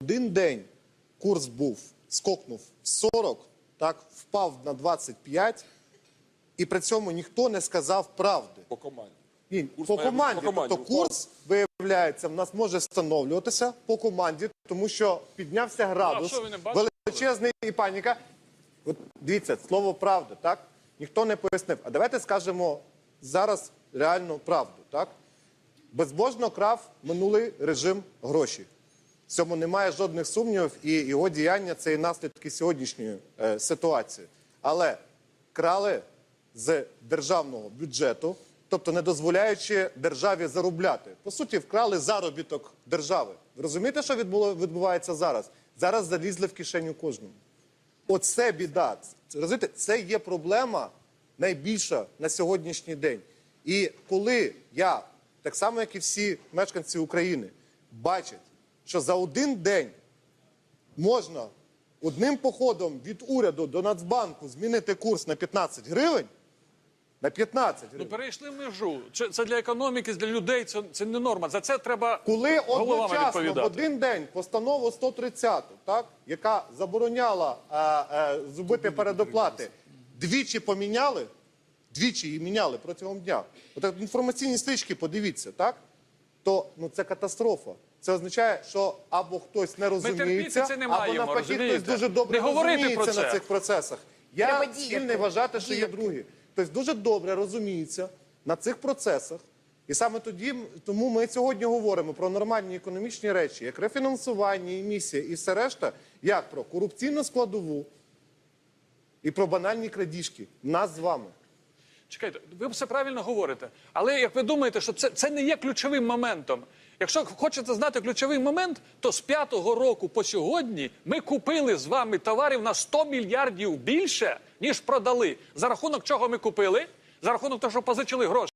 один день курс був, скокнув в 40, так, впав на 25, і при цьому ніхто не сказав правди. По команді. Ні, Курс по має бути команді. по команді. Тобто курс, виявляється, в нас може встановлюватися по команді, тому що піднявся градус, що ви не бачите? величезний і паніка. От дивіться, слово правда, так? Ніхто не пояснив. А давайте скажемо зараз реальну правду, так? Безбожно крав минулий режим гроші. В цьому немає жодних сумнівів, і його діяння це і наслідки сьогоднішньої е, ситуації. Але крали з державного бюджету, тобто не дозволяючи державі заробляти. По суті, вкрали заробіток держави. Ви розумієте, що відбуло, відбувається зараз? Зараз залізли в кишеню кожному. Оце біда. Розумієте, це є проблема найбільша на сьогоднішній день. І коли я, так само як і всі мешканці України, бачать, що за один день можна одним походом від уряду до Нацбанку змінити курс на 15 гривень, на 15 гривень. Ну, гривень. перейшли межу. Це, для економіки, для людей. Це, це не норма. За це треба Коли одночасно в один день постанову 130, так, яка забороняла е, е, зробити передоплати, двічі поміняли, двічі її міняли протягом дня. От інформаційні стрічки, подивіться, так? То ну це катастрофа. Це означає, що або хтось не розуміється, це не або навпаки хтось дуже добре Не розуміється про це. на цих процесах. Я Треба вважати, що є другі. Тобто дуже добре розуміється на цих процесах. І саме тоді тому ми сьогодні говоримо про нормальні економічні речі, як рефінансування, емісія і все решта, як про корупційну складову і про банальні крадіжки. Нас з вами. Чекайте, ви все правильно говорите. Але як ви думаєте, що це, це не є ключовим моментом? Якщо хочете знати ключовий момент, то з п'ятого року по сьогодні ми купили з вами товарів на 100 мільярдів більше, ніж продали. За рахунок чого ми купили? За рахунок того, що позичили гроші.